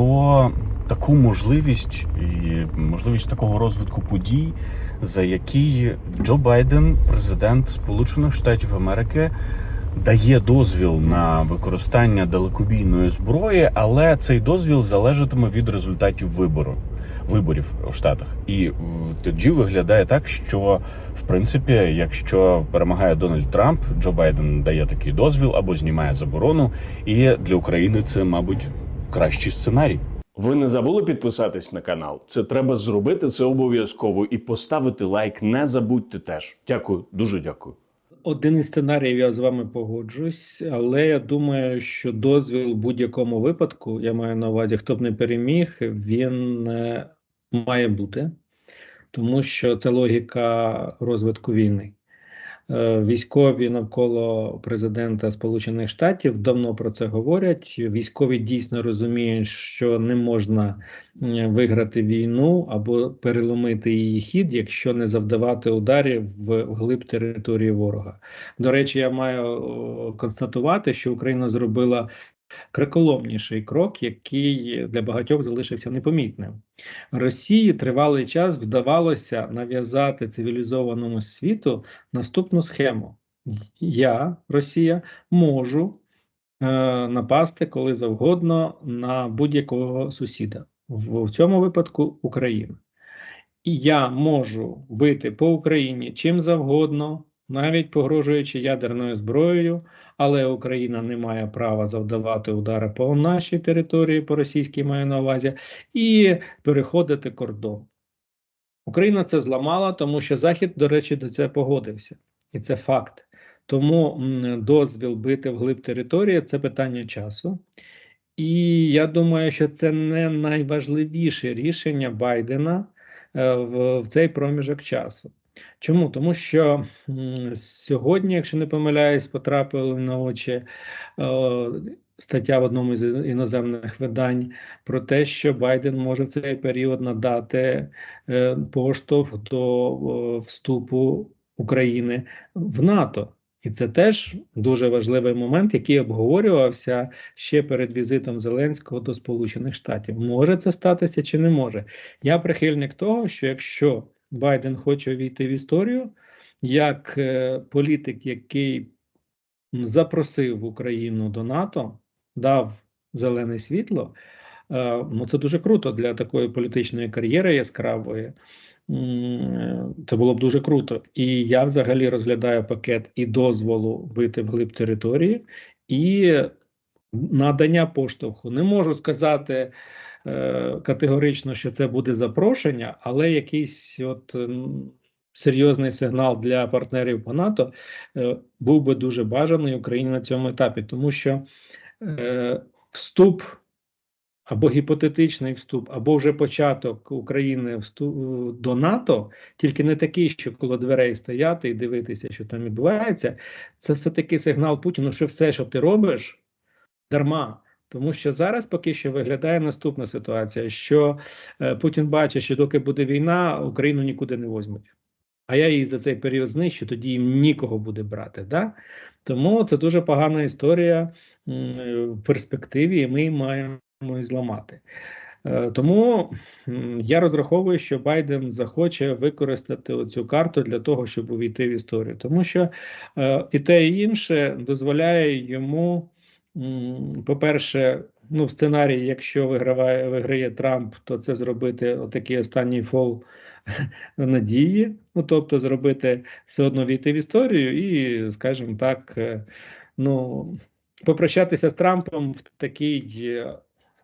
про таку можливість і можливість такого розвитку подій, за який Джо Байден, президент Сполучених Штатів Америки, дає дозвіл на використання далекобійної зброї, але цей дозвіл залежатиме від результатів вибору. Виборів в Штатах, і тоді виглядає так, що в принципі, якщо перемагає Дональд Трамп, Джо Байден дає такий дозвіл або знімає заборону, і для України це, мабуть, кращий сценарій. Ви не забули підписатись на канал? Це треба зробити це обов'язково і поставити лайк. Не забудьте теж. Дякую, дуже дякую. Один із сценаріїв я з вами погоджуюсь, але я думаю, що дозвіл в будь-якому випадку, я маю на увазі, хто б не переміг, він е, має бути, тому що це логіка розвитку війни. Е, Військові навколо президента Сполучених Штатів давно про це говорять. Військові дійсно розуміють, що не можна виграти війну або переломити її хід, якщо не завдавати ударів в глиб території ворога. До речі, я маю констатувати, що Україна зробила криколомніший крок, який для багатьох залишився непомітним. Росії тривалий час вдавалося нав'язати цивілізованому світу наступну схему: я, Росія, можу е, напасти коли завгодно на будь-якого сусіда, в, в цьому випадку Україна. І я можу бити по Україні чим завгодно, навіть погрожуючи ядерною зброєю, але Україна не має права завдавати удари по нашій території, по російській маю на увазі, і переходити кордон. Україна це зламала, тому що Захід, до речі, до цього погодився, і це факт. Тому дозвіл бити вглиб території це питання часу. І я думаю, що це не найважливіше рішення Байдена е, в, в цей проміжок часу. Чому? Тому що сьогодні, якщо не помиляюсь, потрапили на очі е, стаття в одному з іноземних видань про те, що Байден може в цей період надати е, поштовх до е, вступу України в НАТО. І це теж дуже важливий момент, який обговорювався ще перед візитом Зеленського до Сполучених Штатів. Може це статися чи не може? Я прихильник того, що якщо Байден хоче війти в історію як е, політик, який запросив Україну до НАТО, дав зелене світло. е, Ну, це дуже круто для такої політичної кар'єри яскравої. Це було б дуже круто. І я взагалі розглядаю пакет і дозволу бити вглиб території, і надання поштовху. Не можу сказати категорично, що це буде запрошення, але якийсь от серйозний сигнал для партнерів по НАТО е, був би дуже бажаний Україні на цьому етапі, тому що е, вступ або гіпотетичний вступ, або вже початок України всту- до НАТО, тільки не такий, що коло дверей стояти і дивитися, що там відбувається. Це все таки сигнал Путіну, що все, що ти робиш, дарма. Тому що зараз поки що виглядає наступна ситуація: що е, Путін бачить, що доки буде війна, Україну нікуди не возьмуть. А я її за цей період знищу, тоді їм нікого буде брати. Да? Тому це дуже погана історія в перспективі, і ми її маємо зламати. Е, Тому я розраховую, що Байден захоче використати цю карту для того, щоб увійти в історію, тому що е, і те, і інше дозволяє йому, по-перше, ну, в сценарії, якщо виграває виграє Трамп, то це зробити отакий останній фол надії, ну тобто зробити все одно війти в історію і, скажімо так, е, ну попрощатися з Трампом в такий е,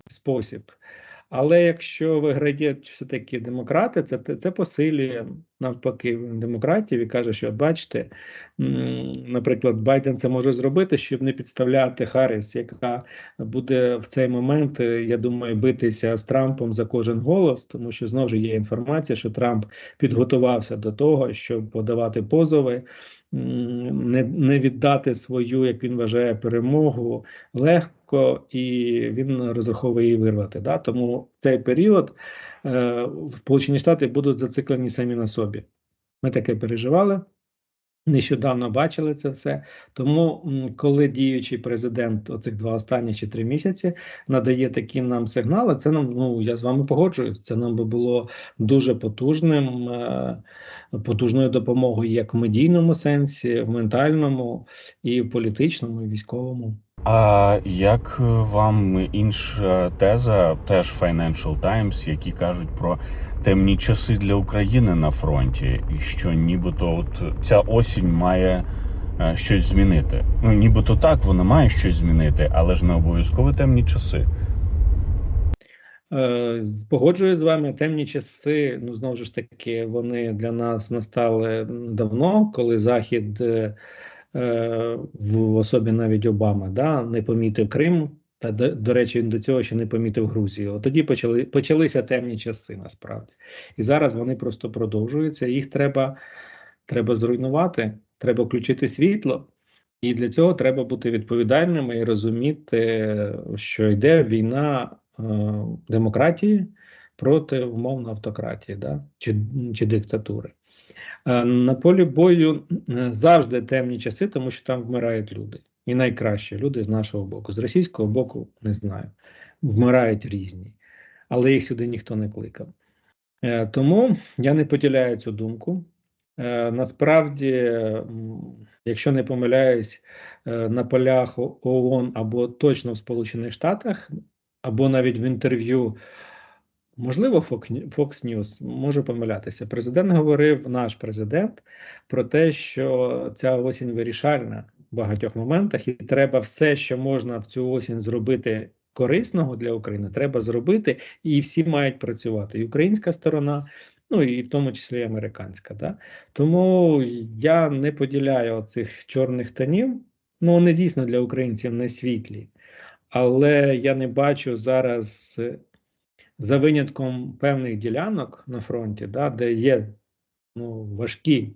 спосіб. Але якщо виграють все-таки демократи, це, це посилює навпаки демократів і каже, що бачите, наприклад, Байден це може зробити, щоб не підставляти Харріс, яка буде в цей момент, е, я думаю, битися з Трампом за кожен голос, тому що знову ж є інформація, що Трамп підготувався до того, щоб подавати позови, не, не віддати свою, як він вважає, перемогу легко, і він розраховує її вирвати. Да? Тому в цей період е, Сполучені Штати будуть зациклені самі на собі. Ми таке переживали. Нещодавно бачили це все. Тому, коли діючий президент оцих два останні чи три місяці надає такі нам сигнали, це нам, ну я з вами погоджуюсь. Це нам би було дуже потужним, е, потужною допомогою як в медійному сенсі, в ментальному, і в політичному, і військовому. А як вам інша теза, теж Financial Times, які кажуть про темні часи для України на фронті, і що нібито от ця осінь має е, щось змінити? Ну нібито так, вона має щось змінити, але ж не обов'язково темні часи. Е, Погоджуюсь з вами, темні часи, ну знову ж таки, вони для нас настали давно, коли Захід е, в особі навіть Обами да, не помітив Крим. Та до, до речі, він до цього ще не помітив Грузію. От тоді почали почалися темні часи, насправді. І зараз вони просто продовжуються. Їх треба, треба зруйнувати, треба включити світло. І для цього треба бути відповідальними і розуміти, що йде війна е, демократії проти умовно автократії, да? чи, чи диктатури. Е, на полі бою е, завжди темні часи, тому що там вмирають люди. І найкраще люди з нашого боку. З російського боку не знаю. Вмирають різні, але їх сюди ніхто не кликав. Е, тому я не поділяю цю думку. Насправді, якщо не помиляюсь, на полях ООН або точно в Сполучених Штатах, або навіть в інтерв'ю, можливо, Fox News, можу помилятися. Президент говорив, наш президент, про те, що ця осінь вирішальна в багатьох моментах, і треба все, що можна в цю осінь зробити корисного для України, треба зробити, і всі мають працювати. І українська сторона, ну і в тому числі американська. Да? Тому я не поділяю цих чорних тонів. Ну, вони дійсно для українців не світлі. Але я не бачу зараз, за винятком певних ділянок на фронті, да, де є ну, важкі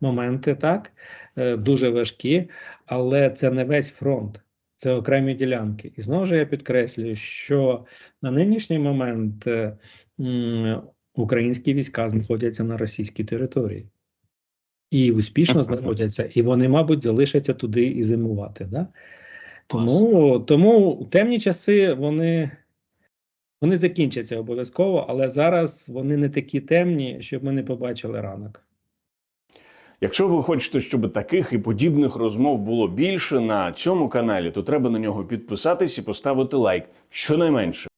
моменти, так, е, дуже важкі, але це не весь фронт, це окремі ділянки. І знову ж я підкреслюю, що на нинішній момент е, українські війська знаходяться на російській території. І успішно знаходяться, і вони, мабуть, залишаться туди і зимувати. Да? Тому, тому темні часи вони, вони закінчаться обов'язково, але зараз вони не такі темні, щоб ми не побачили ранок. Якщо ви хочете, щоб таких і подібних розмов було більше на цьому каналі, то треба на нього підписатись і поставити лайк щонайменше.